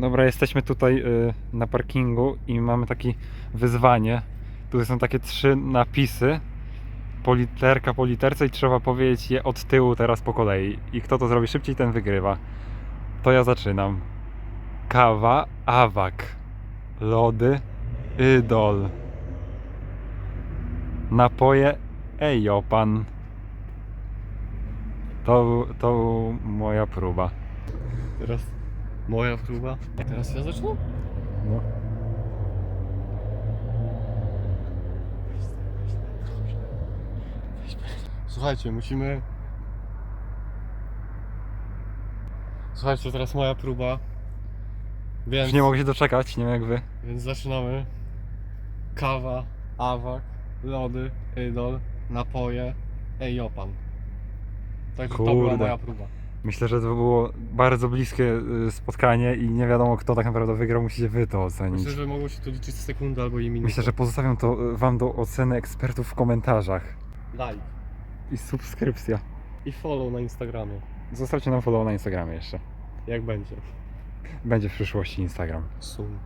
Dobra, jesteśmy tutaj y, na parkingu i mamy takie wyzwanie. Tu są takie trzy napisy. Po literka po literce i trzeba powiedzieć je od tyłu teraz po kolei. I kto to zrobi szybciej, ten wygrywa. To ja zaczynam. Kawa, awak. Lody, idol. Napoje, ejopan. To, to moja próba. Teraz moja próba. Teraz ja zacznę? No. Słuchajcie, musimy... Słuchajcie, teraz moja próba. Więc, Już nie mogę się doczekać, nie wiem jak wy. więc zaczynamy. Kawa, awak, lody, idol, napoje, ejopan. Także to była Kurde. moja próba. Myślę, że to było bardzo bliskie y, spotkanie i nie wiadomo kto tak naprawdę wygrał, musicie wy to ocenić. Myślę, że mogło się to liczyć sekundy albo i minuty. Myślę, że pozostawiam to y, wam do oceny ekspertów w komentarzach. Like I subskrypcja. i follow na Instagramie. Zostawcie nam follow na Instagramie jeszcze. Jak będzie. Będzie w przyszłości Instagram. Soon.